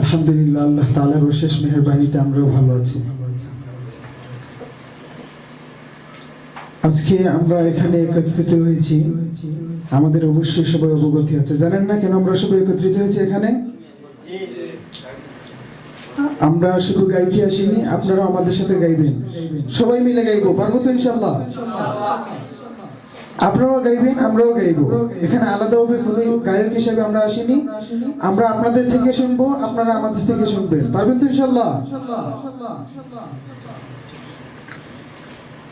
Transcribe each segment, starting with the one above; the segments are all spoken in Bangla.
আলহামদুলিল্লাহ, আল্লাহ তাআলার অশেষ মেহেরবানিতে আমরাও ভালো আছি। আজকে আমরা এখানে একত্রিত হয়েছি। আমাদের অবশ্যই সবাই অবগতি আছে। জানেন না কেন আমরা সবাই একত্রিত হয়েছি এখানে? আমরা শুধু গাইতে আসিনি আপনারা আমাদের সাথে গাইবেন। সবাই মিলে গাইবো, পারব তো ইনশাল্লাহ আপনারাও গাইবেন, আমরাও গাইব। এখানে আলাদাভাবে কোনো গায়ক হিসেবে আমরা আসিনি। আমরা আপনাদের থেকে শুনব, আপনারা আমাদের থেকে শুনবেন। পারবেন তো ইনশাল্লাহ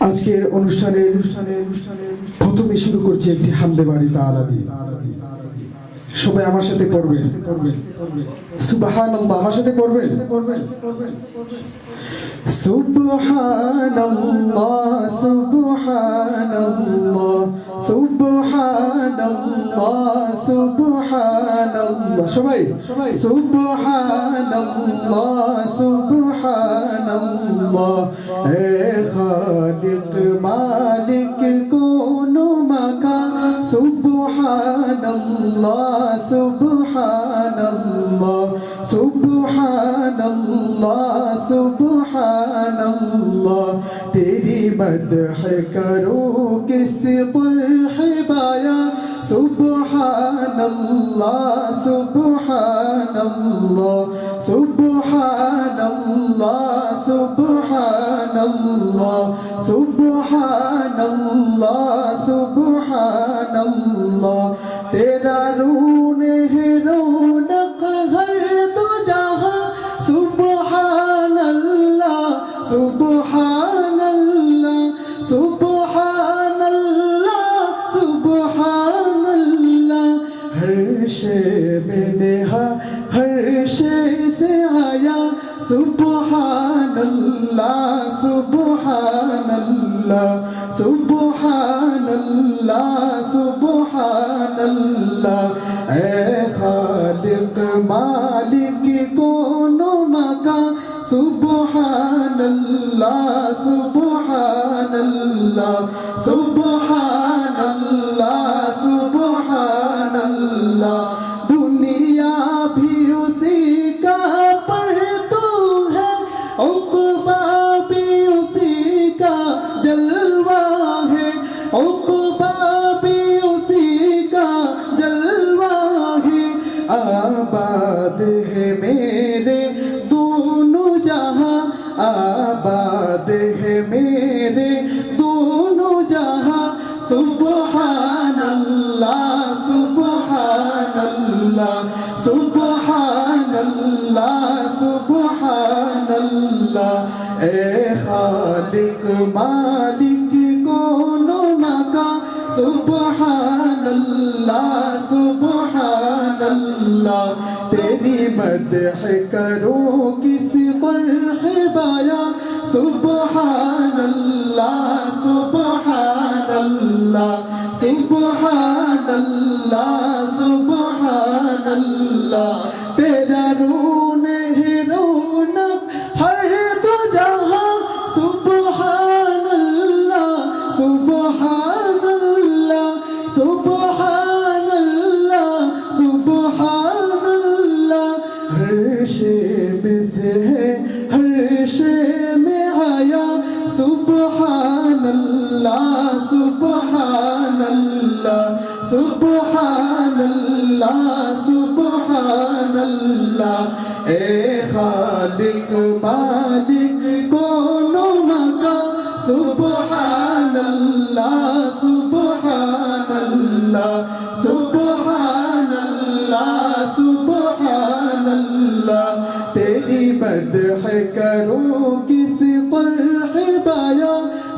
আজকের অনুষ্ঠানে অনুষ্ঠানে অনুষ্ঠানে প্রথমে শুরু করছি একটি হামদে বাড়ি তাআলা দিয়ে। সবাই আমার সাথে পড়বেন সুবহানাল্লাহ আমার সাথে পড়বেন সবাই Subhanallah, Subhanallah, Subhanallah, Subhanallah. तेरी मदह करो किस तरह बाया सुबहानल्लाह सुबहानल्लाह अल्लाह सुबहान अल्लाह सुबहान अल्लाह सुबहान अल्लाह तेरा रून है रौनक हर दो जहां सुबहान अल्लाह सुबहान अल्लाह सुबहान अल्लाह सुबहान अल्लाह हर शे में नेहा हर शे से आया सुबहान সুবহানাল্লাহ সুবহানাল্লাহ সুবহানাল্লাহ সুবহানাল্লাহ। এ খালিক মালিক কোন মাকা সুবহানাল্লাহ সুবহানাল্লাহ সুবহান آباد میرے دونوں جہاں، آباد میرے دونوں جہاں۔ اللہ اللہ اللہ سبحان اللہ اے خالق، مالک मका सुबहान अल्लाह सुबहान अल्लाह तेरी मदह करो किसी तरह बाया सुबहान अल्लाह सुबहान अल्लाह सुबहान अल्लाह सुबहान अल्लाह तेरा रून हर शे में आया सुबहान अल्लाह सुबहान अल्लाह सुबहान अल्लाह सुबहान अल्लाह ए खालिक मालिक कोनो मका सुबहान अल्लाह सुबहान अल्लाह